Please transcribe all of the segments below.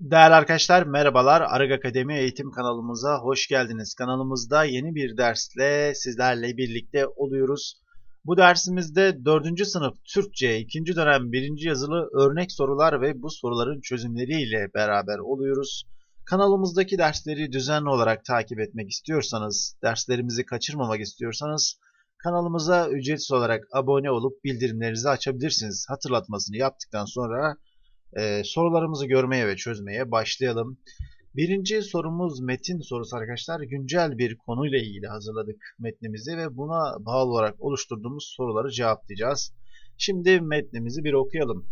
Değerli arkadaşlar merhabalar. Arag Akademi eğitim kanalımıza hoş geldiniz. Kanalımızda yeni bir dersle sizlerle birlikte oluyoruz. Bu dersimizde 4. sınıf Türkçe 2. dönem 1. yazılı örnek sorular ve bu soruların çözümleriyle beraber oluyoruz. Kanalımızdaki dersleri düzenli olarak takip etmek istiyorsanız, derslerimizi kaçırmamak istiyorsanız kanalımıza ücretsiz olarak abone olup bildirimlerinizi açabilirsiniz. Hatırlatmasını yaptıktan sonra ee, sorularımızı görmeye ve çözmeye başlayalım. Birinci sorumuz metin sorusu arkadaşlar. Güncel bir konuyla ilgili hazırladık metnimizi ve buna bağlı olarak oluşturduğumuz soruları cevaplayacağız. Şimdi metnimizi bir okuyalım.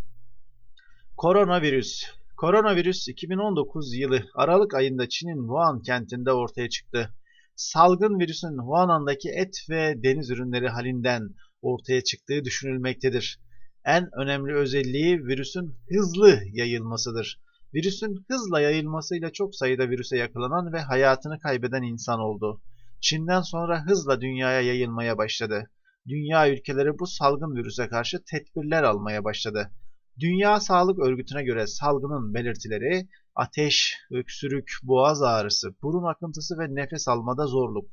Koronavirüs. Koronavirüs 2019 yılı Aralık ayında Çin'in Wuhan kentinde ortaya çıktı. Salgın virüsün Wuhan'daki et ve deniz ürünleri halinden ortaya çıktığı düşünülmektedir en önemli özelliği virüsün hızlı yayılmasıdır. Virüsün hızla yayılmasıyla çok sayıda virüse yakalanan ve hayatını kaybeden insan oldu. Çin'den sonra hızla dünyaya yayılmaya başladı. Dünya ülkeleri bu salgın virüse karşı tedbirler almaya başladı. Dünya Sağlık Örgütü'ne göre salgının belirtileri ateş, öksürük, boğaz ağrısı, burun akıntısı ve nefes almada zorluk.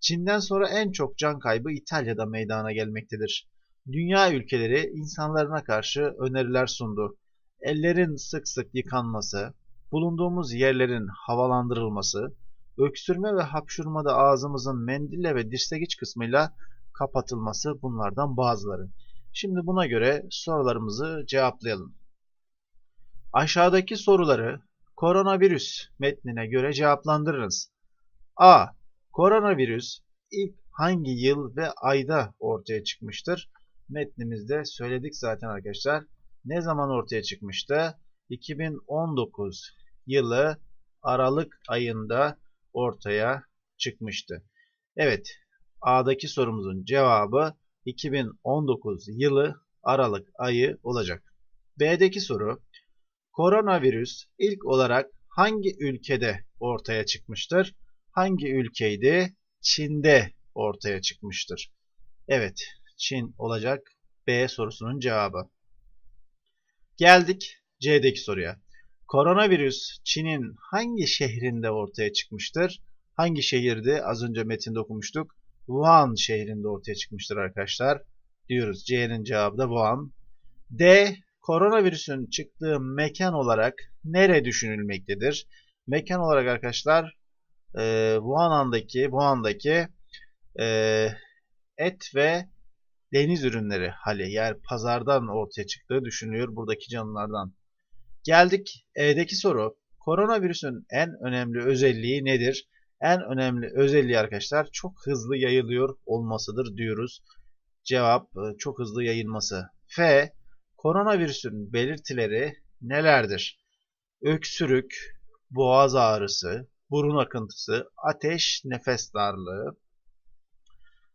Çin'den sonra en çok can kaybı İtalya'da meydana gelmektedir. Dünya ülkeleri insanlarına karşı öneriler sundu. Ellerin sık sık yıkanması, bulunduğumuz yerlerin havalandırılması, öksürme ve hapşurmada ağzımızın mendille ve dirsek kısmıyla kapatılması bunlardan bazıları. Şimdi buna göre sorularımızı cevaplayalım. Aşağıdaki soruları koronavirüs metnine göre cevaplandırınız. A. Koronavirüs ilk hangi yıl ve ayda ortaya çıkmıştır? Metnimizde söyledik zaten arkadaşlar. Ne zaman ortaya çıkmıştı? 2019 yılı Aralık ayında ortaya çıkmıştı. Evet, A'daki sorumuzun cevabı 2019 yılı Aralık ayı olacak. B'deki soru, koronavirüs ilk olarak hangi ülkede ortaya çıkmıştır? Hangi ülkeydi? Çin'de ortaya çıkmıştır. Evet, Çin olacak B sorusunun cevabı. Geldik C'deki soruya. Koronavirüs Çin'in hangi şehrinde ortaya çıkmıştır? Hangi şehirde? Az önce metinde okumuştuk. Wuhan şehrinde ortaya çıkmıştır arkadaşlar. Diyoruz. C'nin cevabı da Wuhan. D. Koronavirüsün çıktığı mekan olarak nere düşünülmektedir? Mekan olarak arkadaşlar e, Wuhan'daki Wuhan'daki e, et ve deniz ürünleri hali yani pazardan ortaya çıktığı düşünülüyor buradaki canlılardan. Geldik E'deki soru. Koronavirüsün en önemli özelliği nedir? En önemli özelliği arkadaşlar çok hızlı yayılıyor olmasıdır diyoruz. Cevap e, çok hızlı yayılması. F. Koronavirüsün belirtileri nelerdir? Öksürük, boğaz ağrısı, burun akıntısı, ateş, nefes darlığı.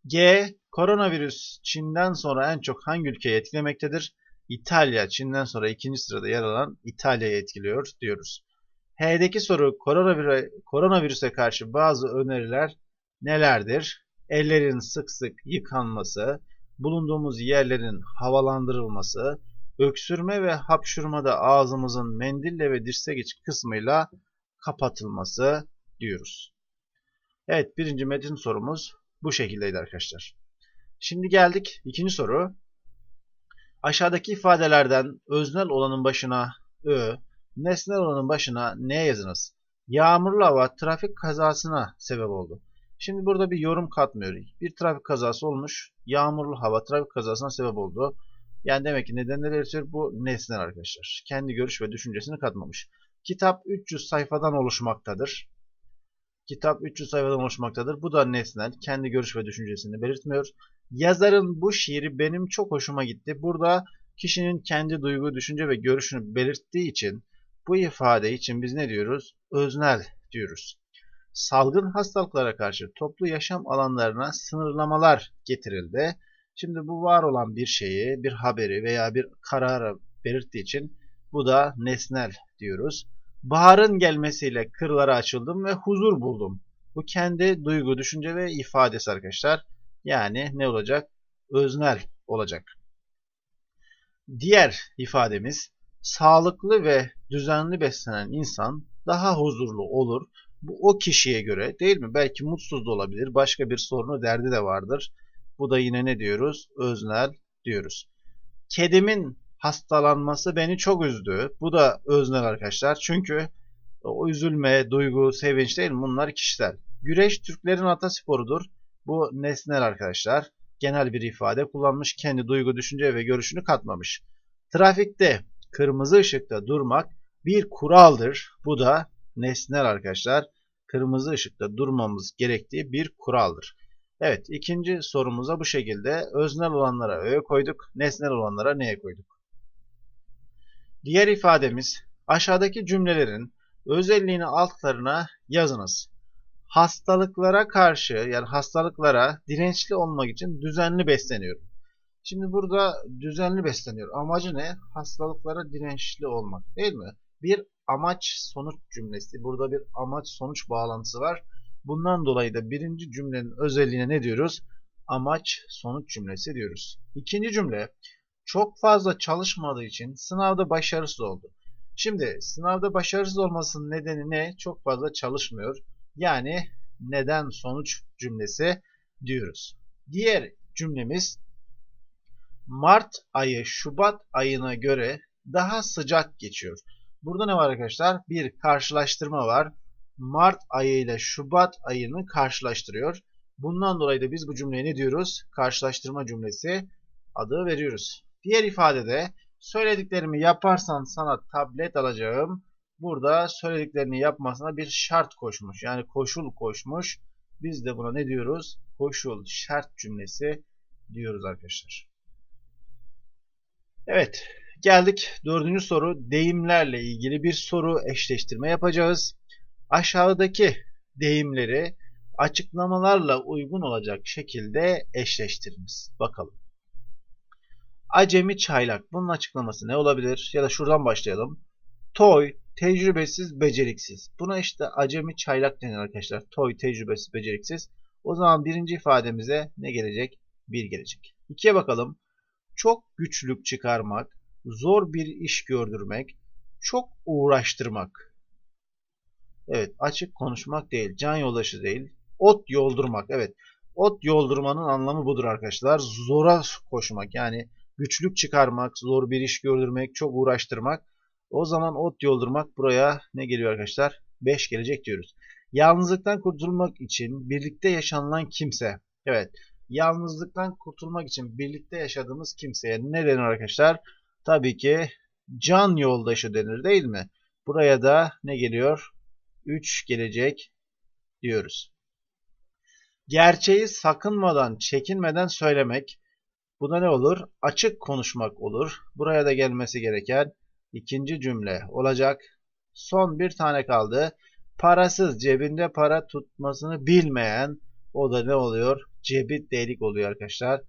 G. Koronavirüs Çin'den sonra en çok hangi ülkeyi etkilemektedir? İtalya, Çin'den sonra ikinci sırada yer alan İtalya'yı etkiliyor diyoruz. H'deki soru koronavirüse karşı bazı öneriler nelerdir? Ellerin sık sık yıkanması, bulunduğumuz yerlerin havalandırılması, öksürme ve hapşurmada ağzımızın mendille ve dirsek iç kısmıyla kapatılması diyoruz. Evet birinci metin sorumuz bu şekildeydi arkadaşlar. Şimdi geldik ikinci soru. Aşağıdaki ifadelerden öznel olanın başına ö, nesnel olanın başına ne yazınız? Yağmurlu hava trafik kazasına sebep oldu. Şimdi burada bir yorum katmıyor. Bir trafik kazası olmuş. Yağmurlu hava trafik kazasına sebep oldu. Yani demek ki nedenleri belirtiyor. Bu nesnel arkadaşlar. Kendi görüş ve düşüncesini katmamış. Kitap 300 sayfadan oluşmaktadır. Kitap 300 sayfadan oluşmaktadır. Bu da nesnel. Kendi görüş ve düşüncesini belirtmiyor. Yazarın bu şiiri benim çok hoşuma gitti. Burada kişinin kendi duygu, düşünce ve görüşünü belirttiği için bu ifade için biz ne diyoruz? Öznel diyoruz. Salgın hastalıklara karşı toplu yaşam alanlarına sınırlamalar getirildi. Şimdi bu var olan bir şeyi, bir haberi veya bir kararı belirttiği için bu da nesnel diyoruz. Baharın gelmesiyle kırlara açıldım ve huzur buldum. Bu kendi duygu, düşünce ve ifadesi arkadaşlar. Yani ne olacak? Öznel olacak. Diğer ifademiz sağlıklı ve düzenli beslenen insan daha huzurlu olur. Bu o kişiye göre değil mi? Belki mutsuz da olabilir. Başka bir sorunu, derdi de vardır. Bu da yine ne diyoruz? Öznel diyoruz. Kedimin hastalanması beni çok üzdü. Bu da öznel arkadaşlar. Çünkü o üzülme, duygu, sevinç değil mi? Bunlar kişisel. Güreş Türklerin atasporudur. Bu nesnel arkadaşlar. Genel bir ifade kullanmış. Kendi duygu, düşünce ve görüşünü katmamış. Trafikte kırmızı ışıkta durmak bir kuraldır. Bu da nesnel arkadaşlar. Kırmızı ışıkta durmamız gerektiği bir kuraldır. Evet ikinci sorumuza bu şekilde öznel olanlara öğe koyduk. Nesnel olanlara neye koyduk? Diğer ifademiz aşağıdaki cümlelerin özelliğini altlarına yazınız. Hastalıklara karşı yani hastalıklara dirençli olmak için düzenli besleniyorum. Şimdi burada düzenli besleniyor. Amacı ne? Hastalıklara dirençli olmak değil mi? Bir amaç sonuç cümlesi. Burada bir amaç sonuç bağlantısı var. Bundan dolayı da birinci cümlenin özelliğine ne diyoruz? Amaç sonuç cümlesi diyoruz. İkinci cümle çok fazla çalışmadığı için sınavda başarısız oldu. Şimdi sınavda başarısız olmasının nedeni ne? Çok fazla çalışmıyor. Yani neden sonuç cümlesi diyoruz. Diğer cümlemiz Mart ayı Şubat ayına göre daha sıcak geçiyor. Burada ne var arkadaşlar? Bir karşılaştırma var. Mart ayı ile Şubat ayını karşılaştırıyor. Bundan dolayı da biz bu cümleye ne diyoruz? Karşılaştırma cümlesi adı veriyoruz. Diğer ifadede söylediklerimi yaparsan sana tablet alacağım. Burada söylediklerini yapmasına bir şart koşmuş. Yani koşul koşmuş. Biz de buna ne diyoruz? Koşul, şart cümlesi diyoruz arkadaşlar. Evet, geldik dördüncü soru. Deyimlerle ilgili bir soru eşleştirme yapacağız. Aşağıdaki deyimleri açıklamalarla uygun olacak şekilde eşleştiriniz. Bakalım. Acemi çaylak. Bunun açıklaması ne olabilir? Ya da şuradan başlayalım. Toy, tecrübesiz, beceriksiz. Buna işte acemi çaylak denir arkadaşlar. Toy, tecrübesiz, beceriksiz. O zaman birinci ifademize ne gelecek? Bir gelecek. İkiye bakalım. Çok güçlük çıkarmak, zor bir iş gördürmek, çok uğraştırmak. Evet açık konuşmak değil, can yoldaşı değil, ot yoldurmak. Evet ot yoldurmanın anlamı budur arkadaşlar. Zora koşmak yani güçlük çıkarmak, zor bir iş gördürmek, çok uğraştırmak. O zaman ot yoldurmak buraya ne geliyor arkadaşlar? 5 gelecek diyoruz. Yalnızlıktan kurtulmak için birlikte yaşanılan kimse. Evet. Yalnızlıktan kurtulmak için birlikte yaşadığımız kimseye ne denir arkadaşlar? Tabii ki can yoldaşı denir değil mi? Buraya da ne geliyor? 3 gelecek diyoruz. Gerçeği sakınmadan, çekinmeden söylemek. Bu da ne olur? Açık konuşmak olur. Buraya da gelmesi gereken ikinci cümle olacak. Son bir tane kaldı. Parasız, cebinde para tutmasını bilmeyen o da ne oluyor? Cebi delik oluyor arkadaşlar.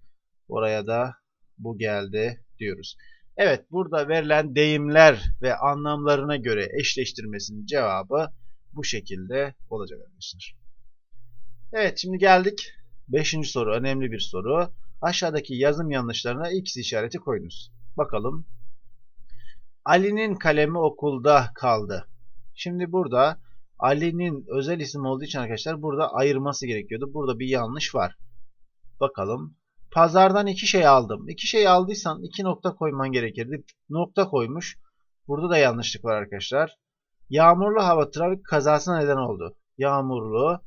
Oraya da bu geldi diyoruz. Evet burada verilen deyimler ve anlamlarına göre eşleştirmesinin cevabı bu şekilde olacak arkadaşlar. Evet şimdi geldik 5. soru önemli bir soru. Aşağıdaki yazım yanlışlarına x işareti koyunuz. Bakalım. Ali'nin kalemi okulda kaldı. Şimdi burada Ali'nin özel isim olduğu için arkadaşlar burada ayırması gerekiyordu. Burada bir yanlış var. Bakalım. Pazardan iki şey aldım. İki şey aldıysan iki nokta koyman gerekirdi. Nokta koymuş. Burada da yanlışlık var arkadaşlar. Yağmurlu hava trafik kazasına neden oldu. Yağmurlu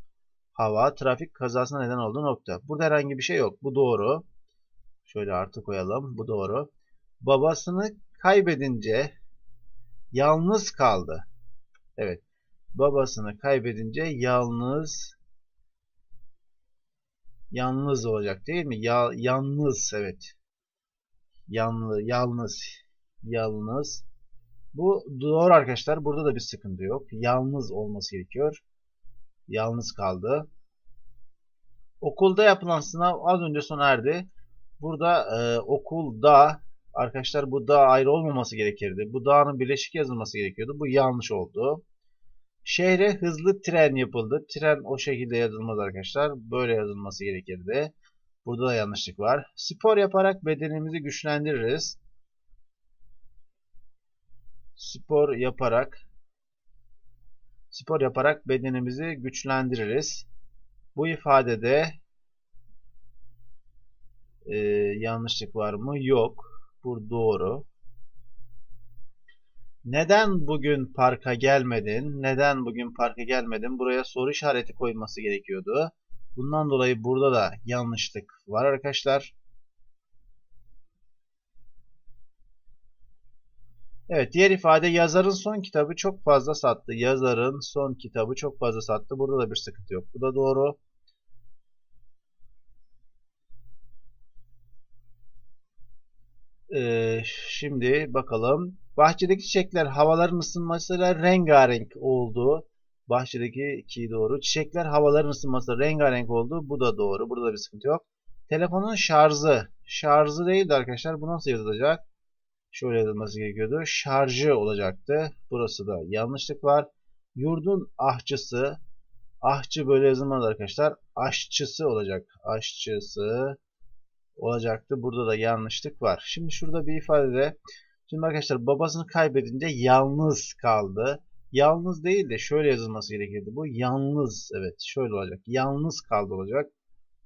hava trafik kazasına neden oldu nokta. Burada herhangi bir şey yok. Bu doğru. Şöyle artı koyalım. Bu doğru. Babasını kaybedince yalnız kaldı. Evet. Babasını kaybedince yalnız yalnız olacak değil mi? Ya, yalnız evet. Yanlı, yalnız, yalnız. Bu doğru arkadaşlar. Burada da bir sıkıntı yok. Yalnız olması gerekiyor. Yalnız kaldı. Okulda yapılan sınav az önce sona erdi. Burada e, okulda arkadaşlar bu da ayrı olmaması gerekirdi. Bu dağın birleşik yazılması gerekiyordu. Bu yanlış oldu. Şehre hızlı tren yapıldı. Tren o şekilde yazılmaz arkadaşlar. Böyle yazılması gerekirdi. Burada da yanlışlık var. Spor yaparak bedenimizi güçlendiririz. spor yaparak spor yaparak bedenimizi güçlendiririz. Bu ifadede e, yanlışlık var mı? Yok. Bu doğru. Neden bugün parka gelmedin? Neden bugün parka gelmedin? Buraya soru işareti koyması gerekiyordu. Bundan dolayı burada da yanlışlık var arkadaşlar. Evet diğer ifade yazarın son kitabı çok fazla sattı. Yazarın son kitabı çok fazla sattı. Burada da bir sıkıntı yok. Bu da doğru. Ee, şimdi bakalım. Bahçedeki çiçekler havaların ısınmasıyla rengarenk oldu. Bahçedeki ki doğru. Çiçekler havaların ısınmasıyla rengarenk oldu. Bu da doğru. Burada da bir sıkıntı yok. Telefonun şarjı. Şarjı değildi arkadaşlar. Bu nasıl yazılacak? Şöyle yazılması gerekiyordu. Şarjı olacaktı. Burası da yanlışlık var. Yurdun ahçısı. Ahçı böyle yazılmaz arkadaşlar. Aşçısı olacak. Aşçısı olacaktı. Burada da yanlışlık var. Şimdi şurada bir ifadede şimdi arkadaşlar babasını kaybedince yalnız kaldı. Yalnız değil de şöyle yazılması gerekirdi. Bu yalnız. Evet şöyle olacak. Yalnız kaldı olacak.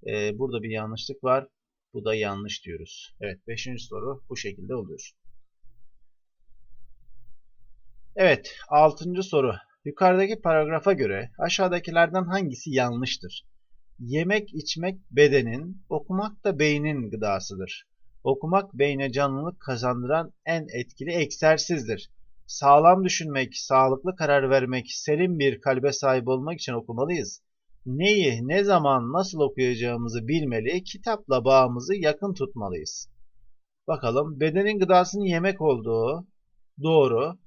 Ee, burada bir yanlışlık var. Bu da yanlış diyoruz. Evet 5. soru bu şekilde oluyor. Evet 6. soru. Yukarıdaki paragrafa göre aşağıdakilerden hangisi yanlıştır? Yemek içmek bedenin, okumak da beynin gıdasıdır. Okumak beyne canlılık kazandıran en etkili egzersizdir. Sağlam düşünmek, sağlıklı karar vermek, serin bir kalbe sahip olmak için okumalıyız. Neyi, ne zaman, nasıl okuyacağımızı bilmeli, kitapla bağımızı yakın tutmalıyız. Bakalım, bedenin gıdasının yemek olduğu doğru.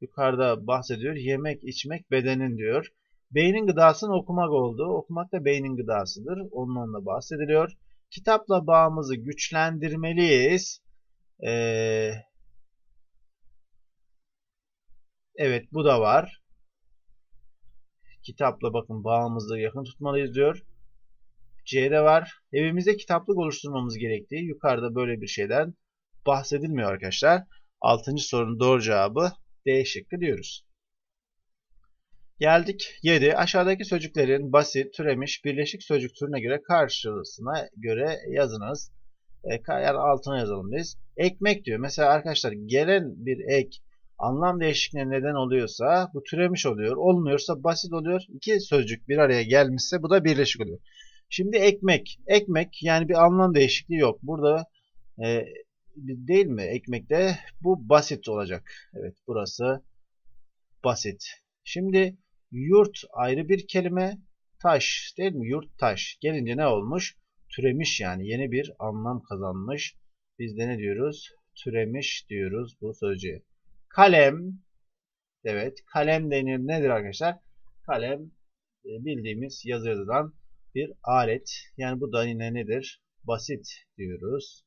Yukarıda bahsediyor, yemek, içmek bedenin diyor. Beynin gıdasının okumak olduğu, okumak da beynin gıdasıdır. Ondan da bahsediliyor. Kitapla bağımızı güçlendirmeliyiz. Ee, evet bu da var. Kitapla bakın bağımızı yakın tutmalıyız diyor. C'de var. Evimizde kitaplık oluşturmamız gerektiği yukarıda böyle bir şeyden bahsedilmiyor arkadaşlar. Altıncı sorunun doğru cevabı D şıkkı diyoruz. Geldik 7. Aşağıdaki sözcüklerin basit, türemiş, birleşik sözcük türüne göre karşılığına göre yazınız. E, yani altına yazalım biz. Ekmek diyor. Mesela arkadaşlar gelen bir ek anlam değişikliğine neden oluyorsa bu türemiş oluyor. Olmuyorsa basit oluyor. İki sözcük bir araya gelmişse bu da birleşik oluyor. Şimdi ekmek. Ekmek yani bir anlam değişikliği yok. Burada e, değil mi ekmekte? Bu basit olacak. Evet burası basit. Şimdi Yurt ayrı bir kelime. Taş değil mi? Yurt taş. Gelince ne olmuş? Türemiş yani yeni bir anlam kazanmış. Biz de ne diyoruz? Türemiş diyoruz bu sözcüğe. Kalem. Evet. Kalem denir. Nedir arkadaşlar? Kalem e, bildiğimiz yazı bir alet. Yani bu da yine nedir? Basit diyoruz.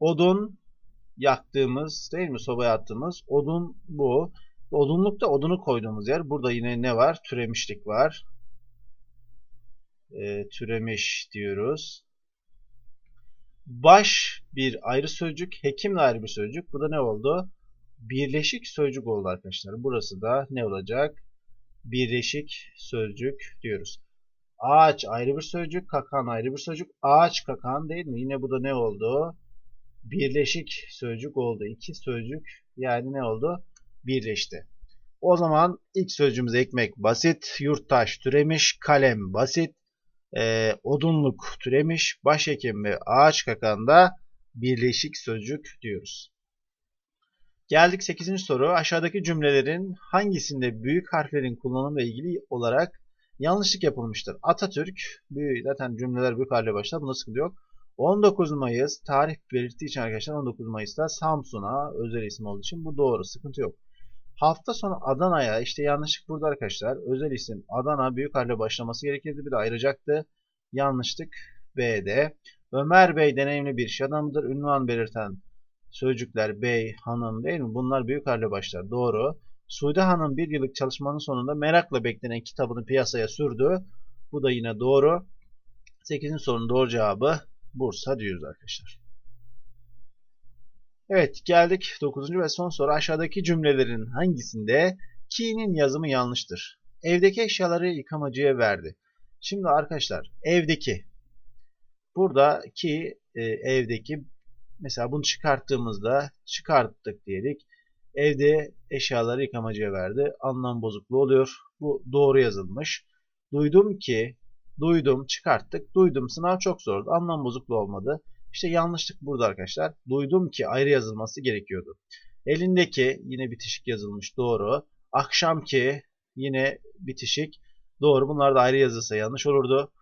Odun yaktığımız değil mi? Sobaya attığımız odun bu. Odunlukta odunu koyduğumuz yer. Burada yine ne var? Türemişlik var. E, türemiş diyoruz. Baş bir ayrı sözcük. Hekim de ayrı bir sözcük. Bu da ne oldu? Birleşik sözcük oldu arkadaşlar. Burası da ne olacak? Birleşik sözcük diyoruz. Ağaç ayrı bir sözcük. Kakan ayrı bir sözcük. Ağaç kakan değil mi? Yine bu da ne oldu? Birleşik sözcük oldu. İki sözcük yani ne oldu? Birleşti. O zaman ilk sözcüğümüz ekmek basit, yurttaş türemiş, kalem basit, e, odunluk türemiş, başhekim ve ağaç kakanda birleşik sözcük diyoruz. Geldik 8. soru. Aşağıdaki cümlelerin hangisinde büyük harflerin kullanımı ile ilgili olarak yanlışlık yapılmıştır? Atatürk, büyük, zaten cümleler büyük harfle başlar. Bunda sıkıntı yok. 19 Mayıs tarih belirttiği için arkadaşlar 19 Mayıs'ta Samsun'a özel isim olduğu için bu doğru. Sıkıntı yok. Hafta sonu Adana'ya işte yanlışlık burada arkadaşlar. Özel isim Adana büyük harfle başlaması gerekirdi. Bir de ayıracaktı. Yanlışlık B'de. Ömer Bey deneyimli bir iş adamıdır. Ünvan belirten sözcükler bey, hanım değil mi? Bunlar büyük harfle başlar. Doğru. Sude Hanım bir yıllık çalışmanın sonunda merakla beklenen kitabını piyasaya sürdü. Bu da yine doğru. 8. sorunun doğru cevabı Bursa diyoruz arkadaşlar. Evet geldik 9. ve son soru. Aşağıdaki cümlelerin hangisinde ki'nin yazımı yanlıştır? Evdeki eşyaları yıkamacıya verdi. Şimdi arkadaşlar evdeki buradaki e, evdeki mesela bunu çıkarttığımızda çıkarttık diyelim. Evde eşyaları yıkamacıya verdi. Anlam bozukluğu oluyor. Bu doğru yazılmış. Duydum ki duydum çıkarttık. Duydum sınav çok zordu. Anlam bozukluğu olmadı. İşte yanlışlık burada arkadaşlar. Duydum ki ayrı yazılması gerekiyordu. Elindeki yine bitişik yazılmış doğru. Akşamki yine bitişik doğru. Bunlar da ayrı yazılsa yanlış olurdu.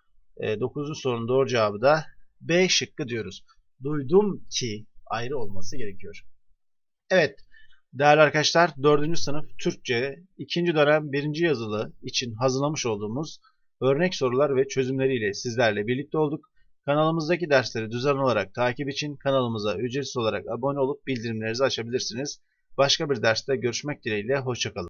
9. sorunun doğru cevabı da B şıkkı diyoruz. Duydum ki ayrı olması gerekiyor. Evet değerli arkadaşlar 4. sınıf Türkçe 2. dönem 1. yazılı için hazırlamış olduğumuz örnek sorular ve çözümleriyle sizlerle birlikte olduk. Kanalımızdaki dersleri düzenli olarak takip için kanalımıza ücretsiz olarak abone olup bildirimlerinizi açabilirsiniz. Başka bir derste görüşmek dileğiyle, hoşçakalın.